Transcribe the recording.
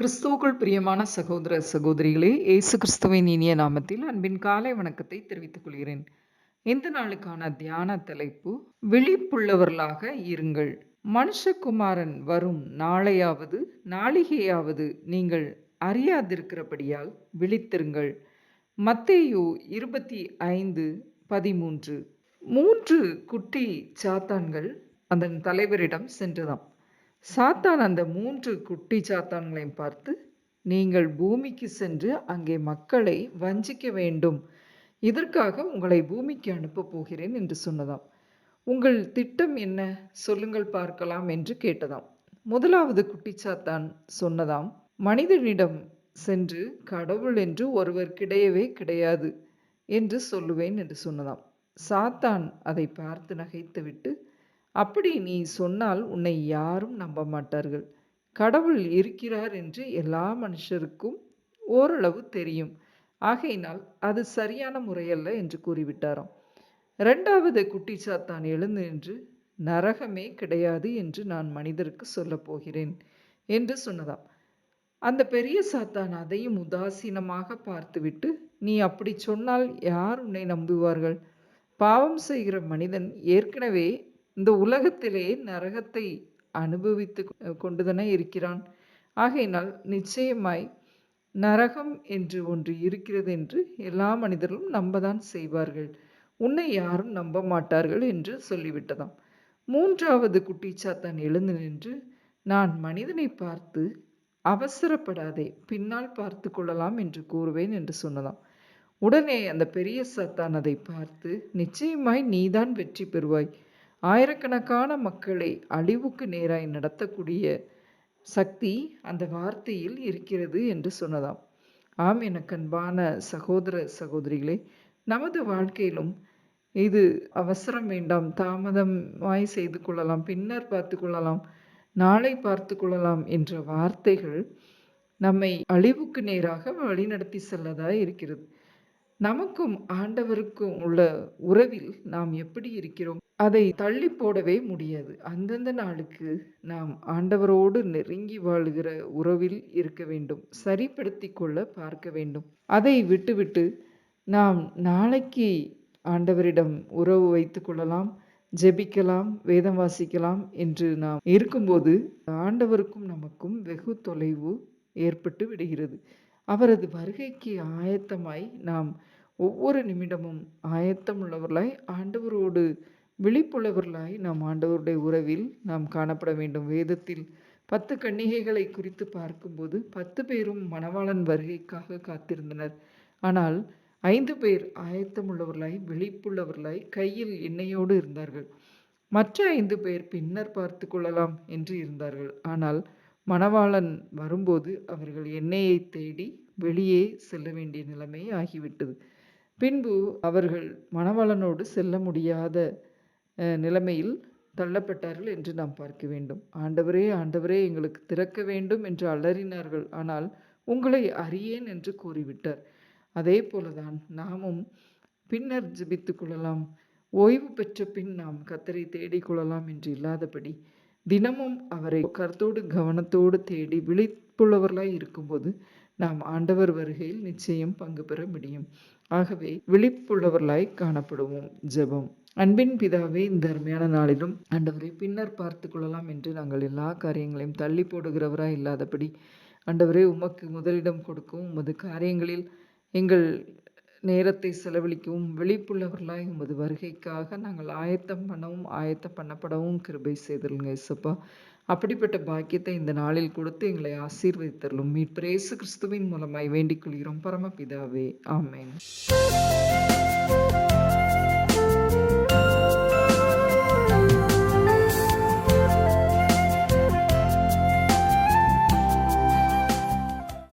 கிறிஸ்துவுக்குள் பிரியமான சகோதர சகோதரிகளே இயேசு கிறிஸ்துவின் இனிய நாமத்தில் அன்பின் காலை வணக்கத்தை தெரிவித்துக் கொள்கிறேன். இந்த நாளுக்கான தியான தலைப்பு விழிப்புள்ளவர்களாக இருங்கள். மனுஷகுமாரன் வரும் நாளையாவது நாளிகையாவது நீங்கள் அறியாதிருக்கிறபடியால் விழித்திருங்கள். மத்தேயோ இருபத்தி ஐந்து பதிமூன்று. மூன்று குட்டி சாத்தான்கள் அதன் தலைவரிடம் சென்றதாம். சாத்தான் அந்த மூன்று குட்டி சாத்தான்களையும் பார்த்து நீங்கள் பூமிக்கு சென்று அங்கே மக்களை வஞ்சிக்க வேண்டும். இதற்காக உங்களை பூமிக்கு அனுப்பப் போகிறேன் என்று சொன்னதாம். உங்கள் திட்டம் என்ன? சொல்லுங்கள் பார்க்கலாம் என்று கேட்டதாம். முதலாவது குட்டிச்சாத்தான் சொன்னதாம் மனிதனிடம் சென்று கடவுள் என்று ஒருவர் கிடையவே கிடையாது என்று சொல்லுவேன் என்று சொன்னதாம். சாத்தான் அதை பார்த்து நகைத்துவிட்டு அப்படி நீ சொன்னால் உன்னை யாரும் நம்ப மாட்டார்கள். கடவுள் இருக்கிறார் என்று எல்லா மனுஷருக்கும் ஓரளவு தெரியும். ஆகையினால் அது சரியான முறையல்ல என்று கூறிவிட்டாராம். இரண்டாவது குட்டிச்சாத்தான் எழுந்து நின்று நரகமே கிடையாது என்று நான் மனிதருக்கு சொல்லப் போகிறேன் என்று சொன்னதாம். அந்த பெரிய சாத்தான் அதையும் உதாசீனமாக பார்த்துவிட்டு நீ அப்படி சொன்னால் யார் உன்னை நம்புவார்கள்? பாவம் செய்கிற மனிதன் ஏற்கனவே இந்த உலகத்திலே நரகத்தை அனுபவித்து கொண்டுதானே இருக்கிறான். ஆகையினால் நிச்சயமாய் நரகம் என்று ஒன்று இருக்கிறது என்று எல்லா மனிதர்களும் நம்பதான் செய்வார்கள். உன்னை யாரும் நம்ப மாட்டார்கள் என்று சொல்லிவிட்டதாம். மூன்றாவது குட்டிச்சாத்தான் எழுந்து நின்று நான் மனிதனை பார்த்து அவசரப்படாதே பின்னால் பார்த்து கொள்ளலாம் என்று கூறுவேன் என்று சொன்னதாம். உடனே அந்த பெரிய சத்தான் அதை பார்த்து நிச்சயமாய் நீதான் வெற்றி பெறுவாய். ஆயிரக்கணக்கான மக்களை அழிவுக்கு நேராய் நடத்தக்கூடிய சக்தி அந்த வார்த்தையில் இருக்கிறது என்று சொன்னதாம். ஆம் எனக்கன்பான சகோதர சகோதரிகளே நமது வாழ்க்கையிலும் இது அவசரம் வேண்டாம். தாமதமாய் செய்து கொள்ளலாம் பின்னர் பார்த்து கொள்ளலாம் நாளை பார்த்து கொள்ளலாம் என்ற வார்த்தைகள் நம்மை அழிவுக்கு நேராக வழிநடத்தி செல்லதாக இருக்கிறது. நமக்கும் ஆண்டவருக்கும் உள்ள உறவில் நாம் எப்படி இருக்கிறோம்? அதை தள்ளி போடவே முடியாது. அந்தந்த நாளுக்கு நாம் ஆண்டவரோடு நெருங்கி வாழுகிற உறவில் இருக்க வேண்டும். சரிப்படுத்தி கொள்ள பார்க்க வேண்டும். அதை விட்டுவிட்டு நாம் நாளைக்கு ஆண்டவரிடம் உறவு வைத்து கொள்ளலாம் ஜெபிக்கலாம் வேதம் வாசிக்கலாம் என்று நாம் இருக்கும்போது ஆண்டவருக்கும் நமக்கும் வெகு தொலைவு ஏற்பட்டு விடுகிறது. அவரது வருகைக்கு ஆயத்தமாய் நாம் ஒவ்வொரு நிமிடமும் ஆயத்தம் உள்ளவர்களாய் ஆண்டவரோடு விழிப்புள்ளவர்களாய் நாம் ஆண்டவருடைய உறவில் நாம் காணப்பட வேண்டும். வேதத்தில் பத்து கன்னிகைகளை குறித்து பார்க்கும்போது பத்து பேரும் மணவாளன் வருகைக்காக காத்திருந்தனர். ஆனால் ஐந்து பேர் ஆயத்தம் உள்ளவர்களாய் விழிப்புள்ளவர்களாய் கையில் எண்ணெயோடு இருந்தார்கள். மற்ற ஐந்து பேர் பின்னர் பார்த்து கொள்ளலாம் என்று இருந்தார்கள். ஆனால் மணவாளன் வரும்போது அவர்கள் எண்ணெயை தேடி வெளியே செல்ல வேண்டிய நிலைமை ஆகிவிட்டது. பின்பு அவர்கள் மணவாளனோடு செல்ல முடியாத நிலைமையில் தள்ளப்பட்டார்கள் என்று நாம் பார்க்க வேண்டும். ஆண்டவரே ஆண்டவரே எங்களுக்கு திறக்க வேண்டும் என்று அலறினார்கள். ஆனால் உங்களை அறியேன் என்று கூறிவிட்டார். அதே போலதான் நாமும் பின்னர் ஜபித்து கொள்ளலாம். ஓய்வு பெற்ற பின் நாம் கத்தரை தேடிக்கொள்ளலாம் என்று இல்லாதபடி தினமும் அவரை கருத்தோடு கவனத்தோடு தேடி விழிப்புள்ளவர்களாய் இருக்கும்போது நாம் ஆண்டவர் வருகையில் நிச்சயம் பங்கு பெற முடியும். ஆகவே விழிப்புள்ளவர்களாய் காணப்படுவோம். ஜெபம். அன்பின் பிதாவே இந்த அருமையான நாளிலும் ஆண்டவரை பின்னர் பார்த்து கொள்ளலாம் என்று நாங்கள் எல்லா காரியங்களையும் தள்ளி போடுகிறவராய் இல்லாதபடி ஆண்டவரே உமக்கு முதலிடம் கொடுக்கும் உமது காரியங்களில் எங்கள் நேரத்தை செலவழிக்கவும் விழிப்புள்ளவர்களாய் உமது வருகைக்காக நாங்கள் ஆயத்தம் பண்ணவும் ஆயத்தம் பண்ணப்படவும் கிருபை செய்திருங்க இசப்பா அப்படிப்பட்ட பாக்கியத்தை இந்த நாளில் கொடுத்து எங்களை ஆசீர்வதித்தரலும் மீட்பிரேசு கிறிஸ்துவின் மூலமாய் வேண்டிக் கொள்கிறோம். பரமபிதாவே. ஆமேன்.